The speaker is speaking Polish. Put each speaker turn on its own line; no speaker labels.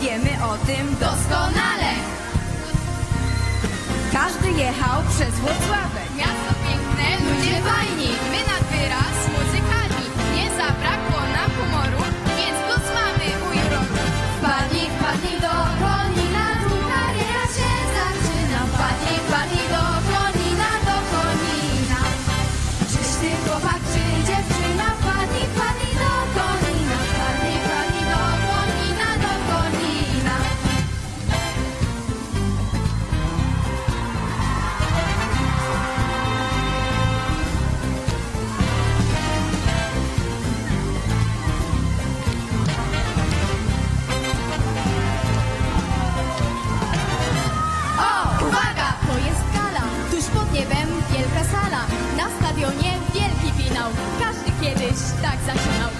wiemy o tym doskonale. Każdy jechał przez Włocławek. Miasto piękne, ludzie fajni, my nad wyraz muzykalni. Nie zabrak Stadionie wielki finał. Każdy kiedyś tak zaczynał.